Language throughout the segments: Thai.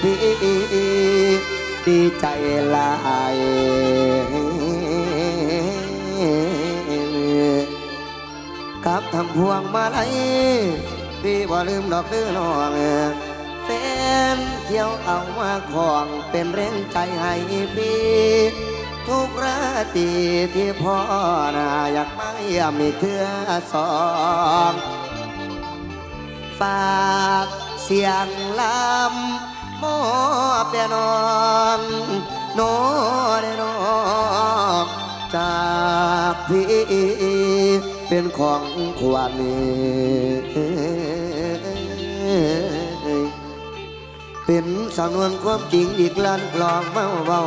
พี่ดีใจลายกับทำพวงมาลัยพี่บ่ลืมดอกเดือน้องแฟนเที่ยวเอามาของเป็นแรงใจให้พี่ทุกราตรีที่พ่อนาอยากมาเยี่ยมอีกเทื่อสองฝากเสียงลำ มอบแด่น้องโนแด่น้องจากพี่เป็นของขวัญเป็นสำนวนความจริงอีกล้านกลองเมาเบา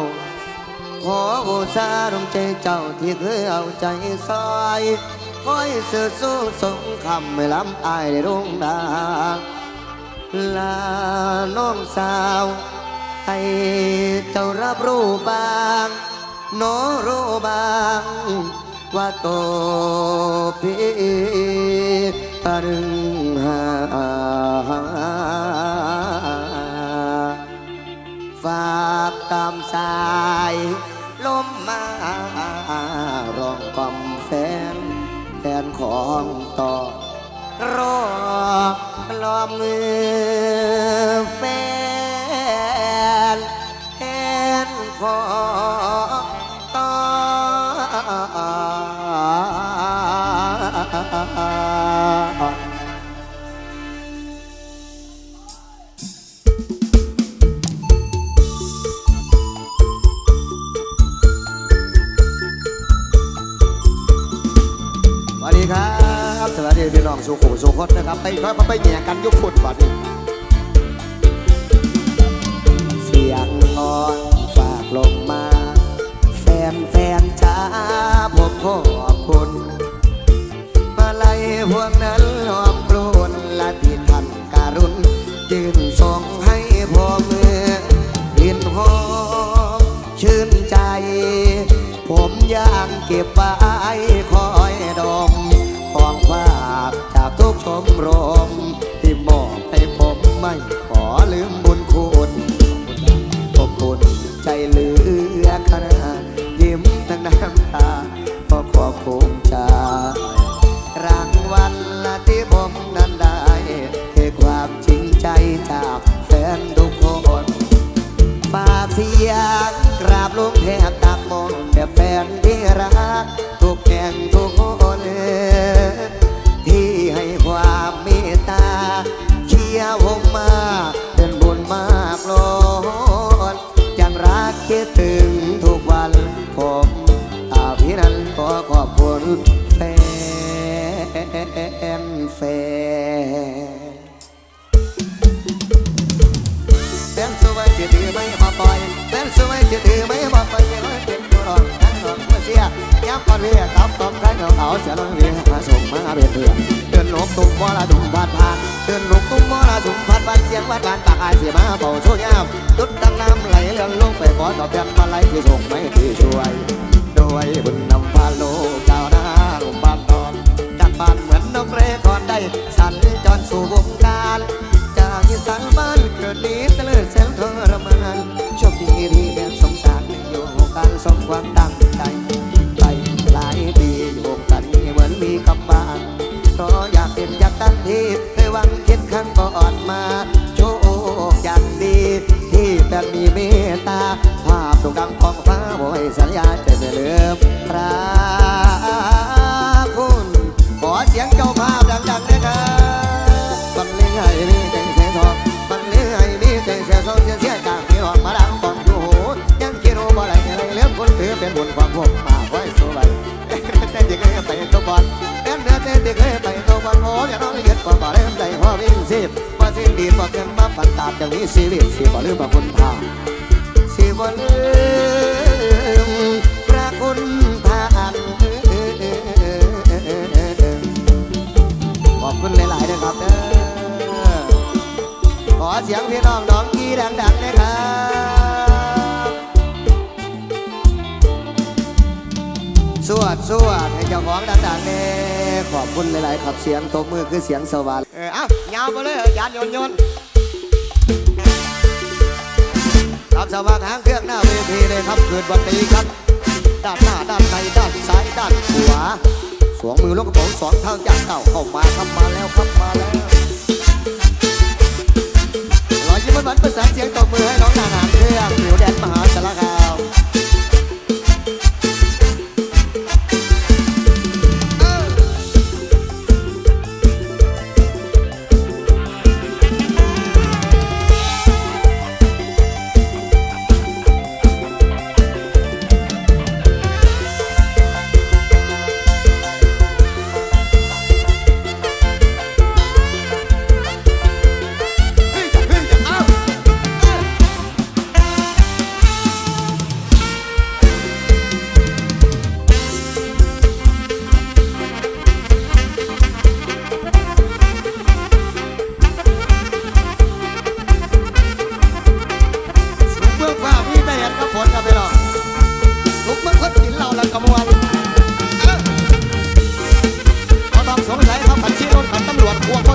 ขอโอซาดวงใจเจ้าที่เคยเอาใจซอยคอยเสือสู้สงคำไม่ล้ำอายได้รุ่งดัง ลาน้องสาว ให้เจ้ารับรู้บางโนรู้บาง ว่าโตพี่ตะรึงหาฝากตามสายลมมาร้องกล่อมแฟนแฟนของต่อรอ ลอมมือแฟนแฟนขอ พี่น้องสุขุสุขดนะครับไปค่อยๆไปแย่งกันยุคฝุ่นบัดนี้เสียงอ่อนฝากลงมา แฟนแฟนจ้าผมขอบคุณมาไล่พวกนั้นหอมกลุ่นและที่ท่านการุณยืนส่งให้ผมกลิ่นหอมชื่นใจ ผมอยากเก็บไว้ รมที่ วัดบ้านปากอายเสียมาเป่าโซยามตุดดังน้ำไหลเรื่องลงไปขอตอบแทนมาไหลที่ส่งไม่ที่ช่วยโดยบุญ สัญญาจะไม่ลืมพระคุณ ขอเสียงเจ้าภาพดังๆนะครับบังเลี้ยงให้มีใจเสียงสองบังเลี้ยงให้มีใจเสียงสองเสียเสียจากที่หอกมาดังฟังอยู่ยังคิดรู้บ่ไรอะไรเลี้ยงคนถือเป็นบุญความผมมาไว้สวยแต่เด็กเลยไปตัวบอลเป็นเนื้อแต่เด็กเลยไปตัวบอลโอ้ยน้องเย็ดกวามบ่ได้ใจหัววิ่งซีบว่าซีดีบ่เกินมาฟันตาบอย่างนี้ชีวิตสิบ่ลืมบ่คนทางสิบ่ลืม มพรคุณท่าขอบคุณหลายๆนะครับเขอเสียงพี่น้องน้องกีดังๆนะครับสวดสวดให้เจ้าของดังๆนี่ขอบคุณหลายครับเสียงตบมือคือเสียงสวัสดิ์เอ้ายาวไปเลยยานยนต์ยนามสว่างหางเครื่องหน้าเวทีเลยครับคืนวันนี้ครับ ด้านหน้าด้านในด้านซ้ายด้านขวาสวงมือลงกระเป๋าสองท้างจากเต่าเข้ามาครับมาแล้วครับมาแล้วรอยยิ้มหวานประสานเสียงตบมือให้เรา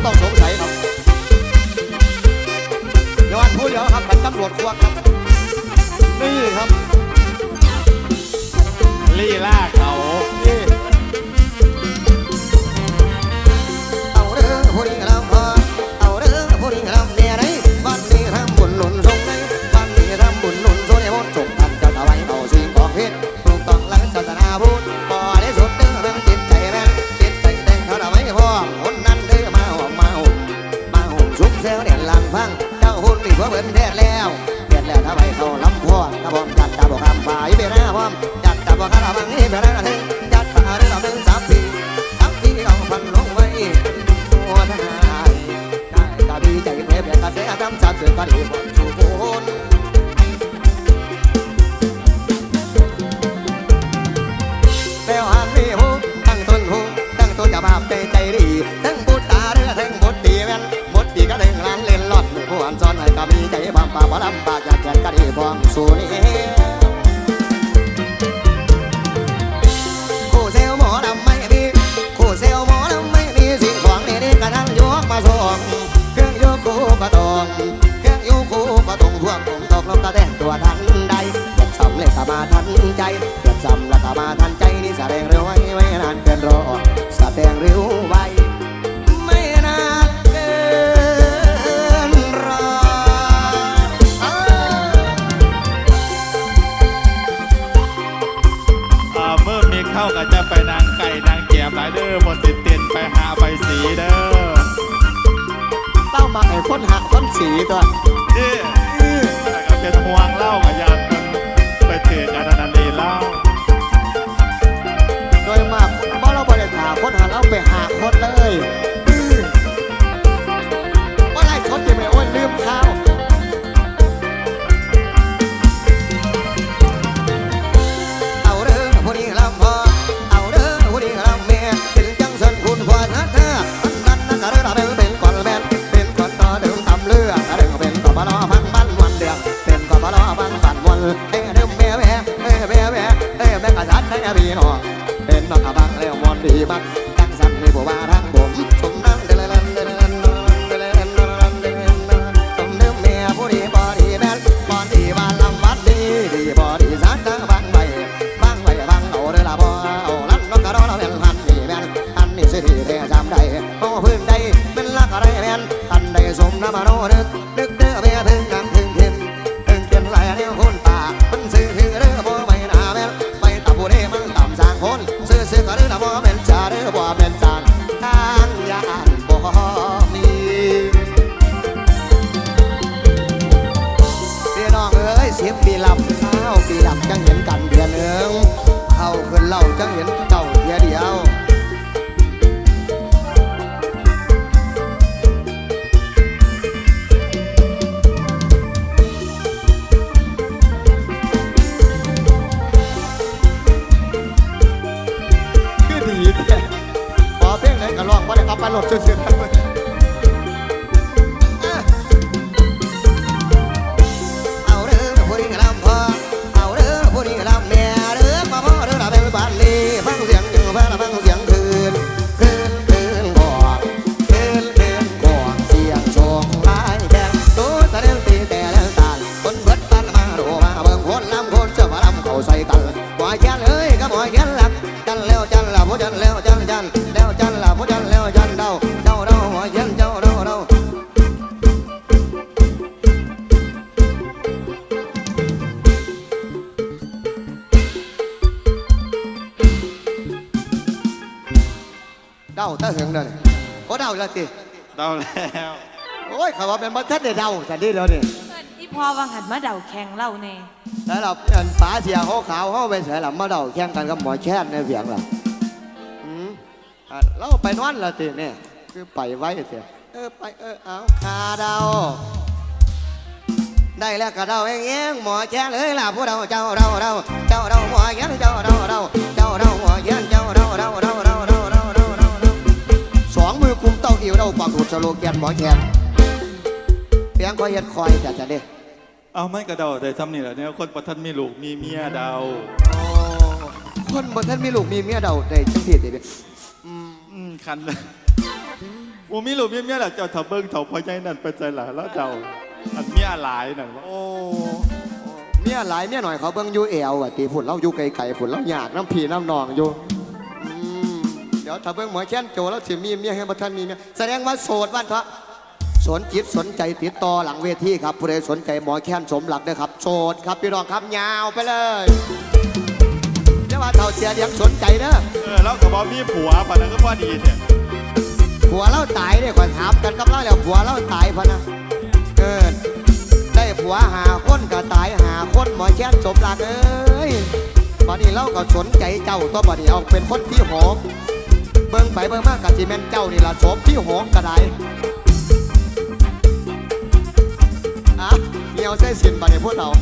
ต้องสงสัยครับย้อนผู้เดียวครับเป็นตำรวจควักครับ นี่ครับ ลีล่าเขา 剪一段。papá, no estoy. อ้ยเขาว่านบัทัดได้เดาสันดีแล้วนี่เอิ้นอีพอวังหันมาเดาแข่งเล่าแน่แล้วเราเอิ้นป๋าเสียเขาขาวเขาไปเสียหลับมาเดาแข่งกันกับหมอแช่นในเสียงล่ะอืมอะเราไปนอนละติเนี่ยคือไปไว้เสียเออไปเออเอาคาเดา ได้แล้วก็เดาเองเองหมอแช่นเอ้ยล่ะผู้เดาเจ้าเดาเดาเจ้าเดาหมอแช่นเจ้าเดาเดาเจ้าเดาหมอแช่นเจ้าเดาเดาเดาเดาเดาเดาเดาเดาสองมือกุมเต้าอิวเดาปักหลุดสโลแกนหมอแช่น ยงคอยเฮ็ดคอยจะจะเด้เอาไม่กระเดาแต่ซ้ำนี่แหละเนี่ยคนประทันมีลูกมีเมียเดาโอ้คนบนท่านมีลูกมีเมียเดาได้จังสิเด้อืมอืมคันเลยว่ามีลูกมีเมียแหละเจ้าเถาเบิ้งเถาพอใจนั่นไปใจหลาแล้วเดาอันเมียหลายนั่นว่าโอ้เมียหลายเมียหน่อยเขาเบิ่งอยู่เอวอะตีฝุ่นเราอยู่ไกลๆฝุ่นเราหยาดน้ำผีน้ำนองอยู่อืมเดี๋ยวถ้าเบิ่งหมอแช่นโจแล้วสิมีเมียให้บ่ทันมีเมียแสดงว่าโสดวันเถอะ สนจิตสนใจติดต่อหลังเวทีครับผู้ใดสนใจหมอแค้นสมหลักเด้อครับโสดครับพี่น้องครับยาวไปเลยเดี๋ยวว่าเท่าเสียเลี้ยงสนใจเด้อเออแล้วก็บอกมีผัวปะนั้นก็พอดีเนี่ยผัวเราตายเนี่ยขอยถามกันกับเราแล้วผัวเราตายพะนะเกินได้ผัวหาคนก็ตายหาคนหมอแช่นสมรักเอ้ยบัดนี้เราก็สนใจเจ้าตัวบัดนี้เอาเป็นคนที่หกเบิ่งไปเบิ่งมากกับซีเมนเจ้านี่ละสมที่หกก็ได้ 再先把你破了。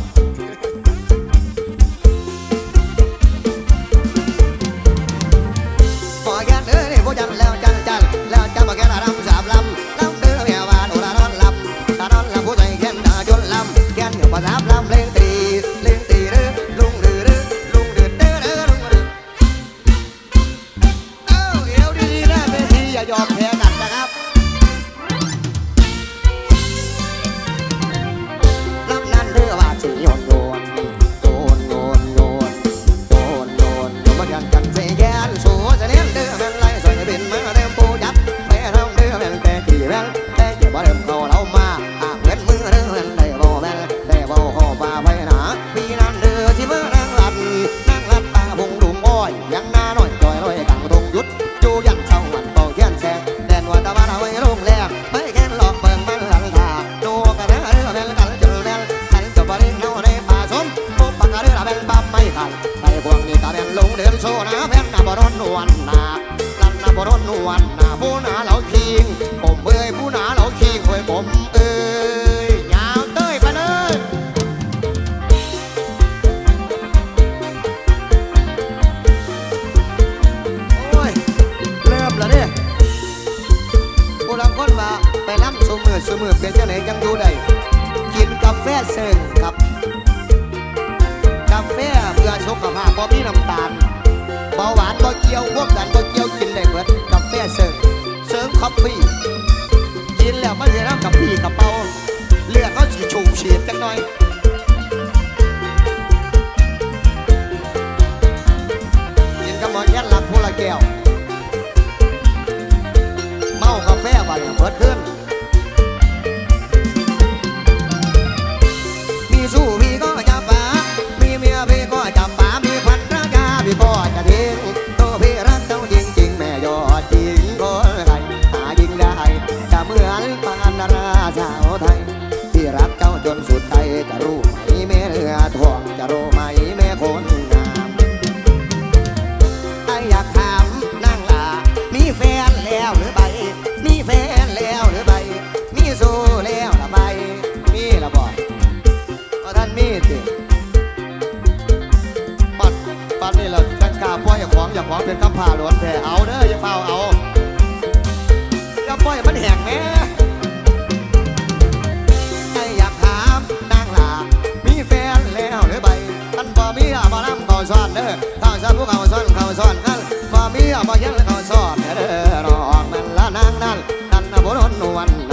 นวัน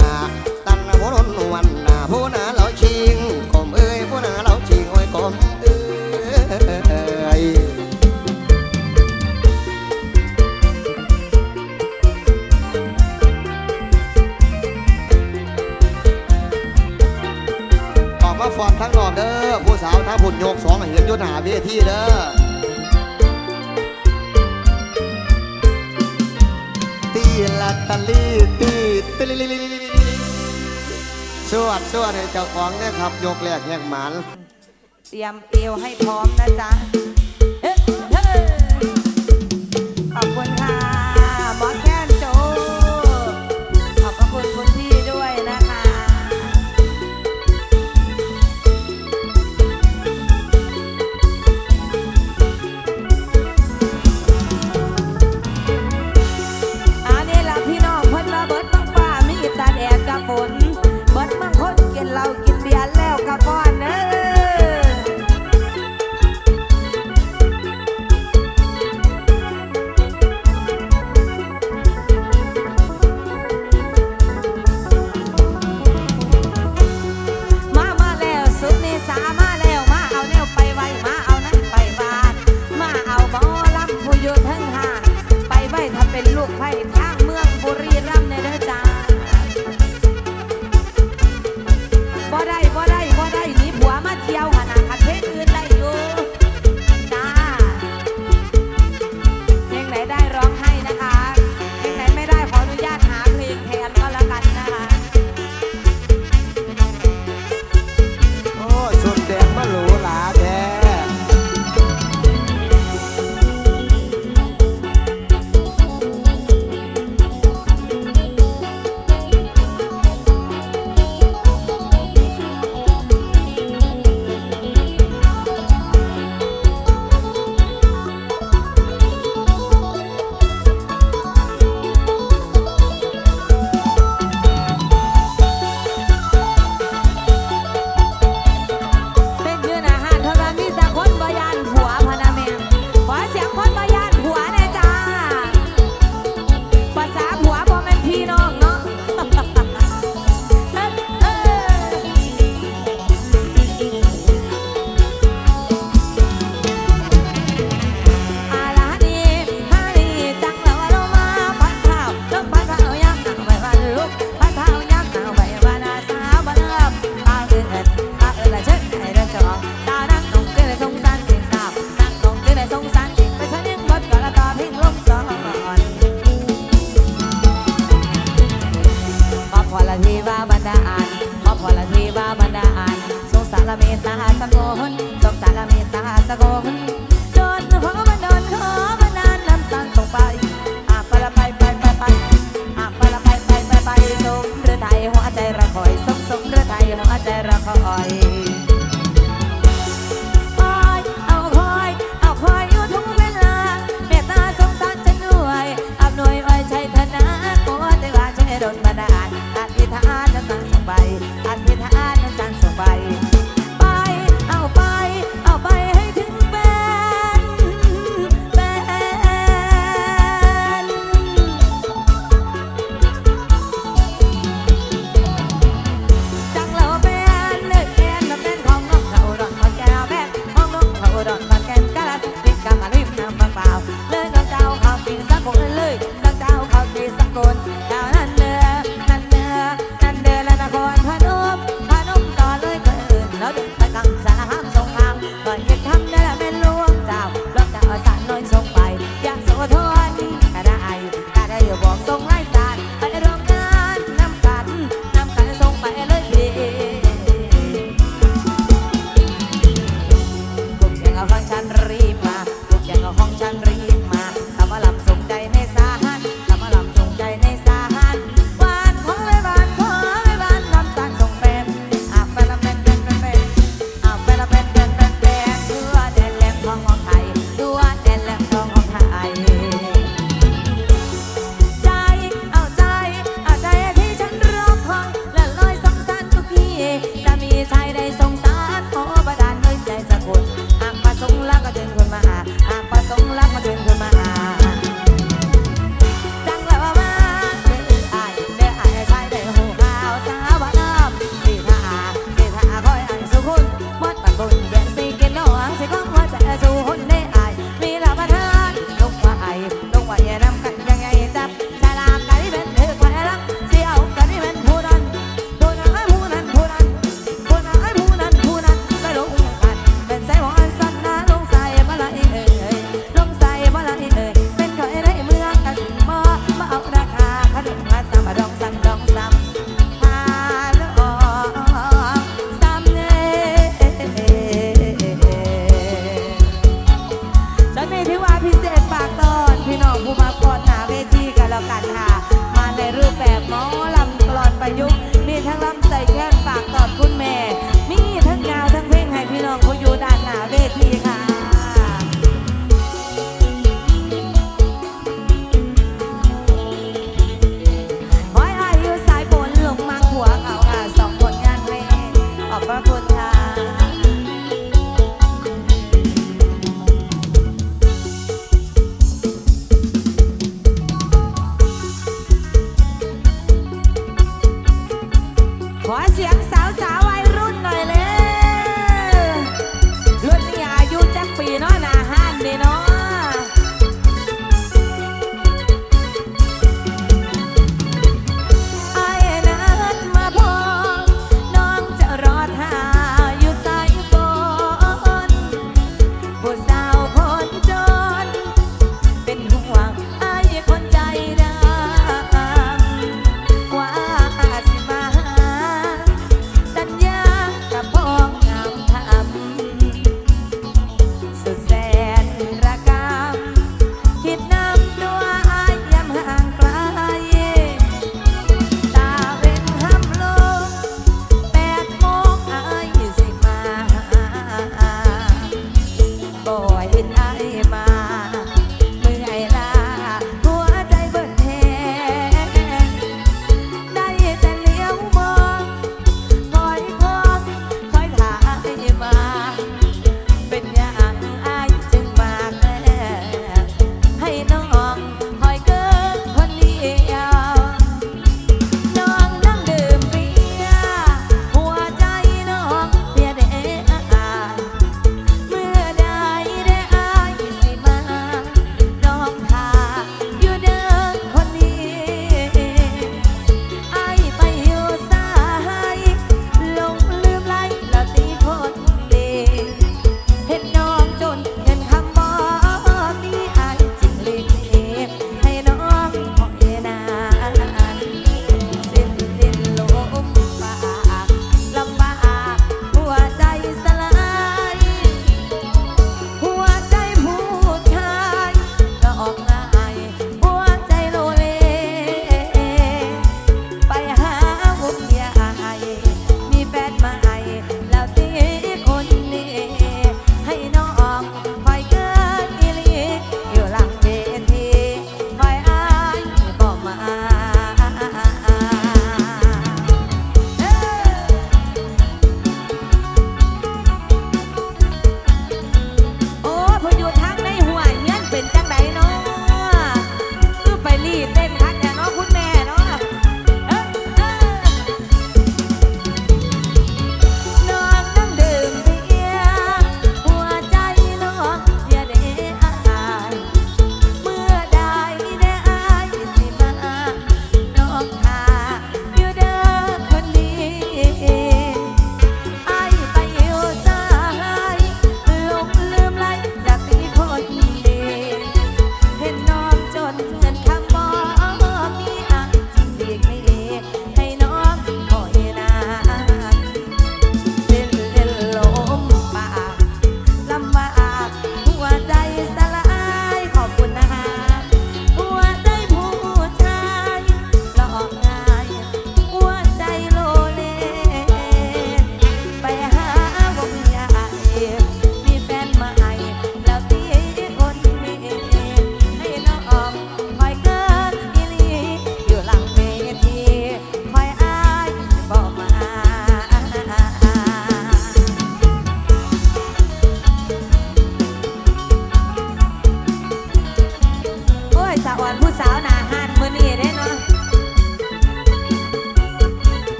สวดสวดให้เจ้าของเนี่ยครับ ยกแรกแยกหมัน เตรียมเอวให้พร้อมนะจ๊ะ